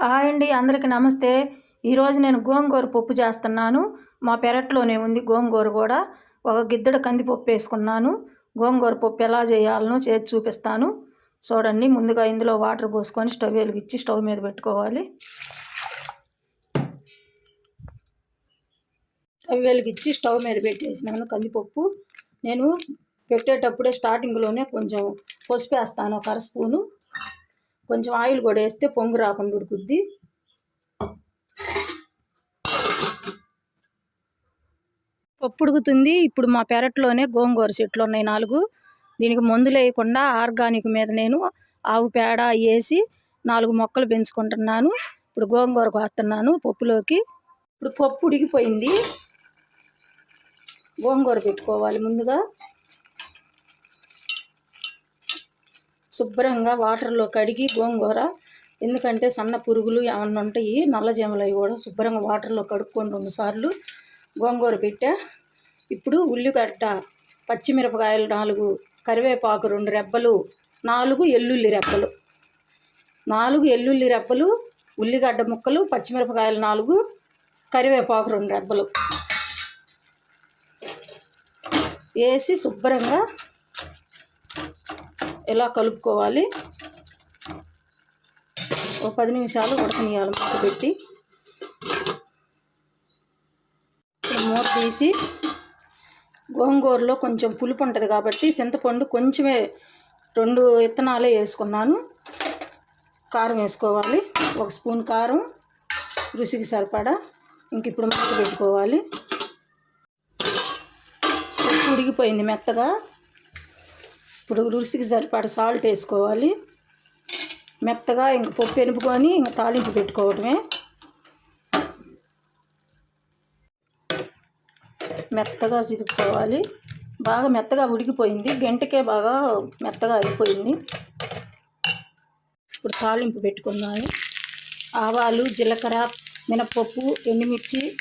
Hi అండి అందరికీ నమస్తే. ఈరోజు నేను గోంగూర పప్పు చేస్తున్నాను. మా పెరట్లోనే ఉంది గోంగూర కూడా. ఒక గిద్దెడు కందిపప్పు వేసుకున్నాను. గోంగూర పప్పు ఎలా చేయాలనో చేసి చూపిస్తాను. చూడండి ముందుగా ఇందులో వాటర్ పోసుకొని స్టవ్ వెలిగించి స్టవ్ మీద పెట్టుకోవాలి. స్టవ్ వెలిగించి స్టవ్ మీద పెట్టేసినాను కందిపప్పు. నేను పెట్టేటప్పుడే స్టార్టింగ్లోనే కొంచెం పసుపు వేస్తాను ఒక అర స్పూను. కొంచెం ఆయిల్ కూడా వేస్తే పొంగు రాకుండా ఉడుకుద్ది. పప్పు ఉడుకుతుంది. ఇప్పుడు మా పెరట్లోనే గోంగూర చెట్లు ఉన్నాయి నాలుగు. దీనికి మందులు వేయకుండా ఆర్గానిక్ మీద నేను ఆవు పేడ వేసి నాలుగు మొక్కలు పెంచుకుంటున్నాను. ఇప్పుడు గోంగూర కోస్తున్నాను పప్పులోకి. ఇప్పుడు పప్పు ఉడికిపోయింది. గోంగూర పెట్టుకోవాలి ముందుగా. శుభ్రంగా వాటర్లో కడిగి గోంగూర ఎందుకంటే సన్న పురుగులు ఏమన్నా ఉంటాయి నల్లజీమలు అవి కూడా శుభ్రంగా వాటర్లో కడుక్కొని రెండు సార్లు గోంగూర పెట్టా. ఇప్పుడు ఉల్లిగడ్డ పచ్చిమిరపకాయలు నాలుగు కరివేపాకు రెండు రెబ్బలు నాలుగు ఎల్లుల్లి రెబ్బలు. నాలుగు ఎల్లుల్లి రెబ్బలు ఉల్లిగడ్డ ముక్కలు పచ్చిమిరపకాయలు నాలుగు కరివేపాకు రెండు రెబ్బలు. వేసి శుభ్రంగా ఎలా కలుపుకోవాలి? ఒక పది నిమిషాలు ఉడకనియాలి మూత పెట్టి. మూత తీసి గోంగూరలో కొంచెం పులుపు ఉంటుంది కాబట్టి చింతపండు కొంచెమే రెండు విత్తనాలే వేసుకున్నాను. కారం వేసుకోవాలి. ఒక స్పూన్ కారం రుచికి సరిపడా ఇంక ఇప్పుడు మూత పెట్టుకోవాలి. ఉడిగిపోయింది మెత్తగా. ఇప్పుడు రుచికి సరిపడ సాల్ట్ వేసుకోవాలి. మెత్తగా ఇంక పప్పు ఎనుపుకొని ఇంక తాలింపు పెట్టుకోవటమే. మెత్తగా చిరుక్కోవాలి. బాగా మెత్తగా ఉడికిపోయింది. గంటకే బాగా మెత్తగా అయిపోయింది. ఇప్పుడు తాలింపు పెట్టుకున్నాను. ఆవాలు జీలకర్ర మినపప్పు ఎండుమిర్చి.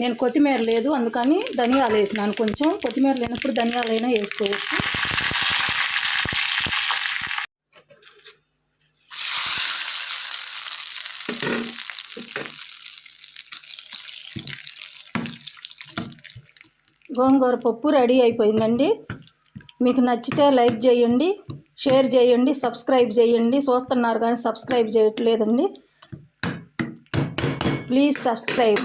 నేను కొత్తిమీర లేదు అందుకని ధనియాలు వేసినాను. కొంచెం కొత్తిమీర లేనప్పుడు ధనియాలైనా వేసుకోవచ్చు. గోంగూర పప్పు రెడీ అయిపోయిందండి. మీకు నచ్చితే లైక్ చేయండి షేర్ చేయండి సబ్స్క్రైబ్ చేయండి. చూస్తున్నారు కానీ సబ్స్క్రైబ్ చేయట్లేదండి. Please subscribe.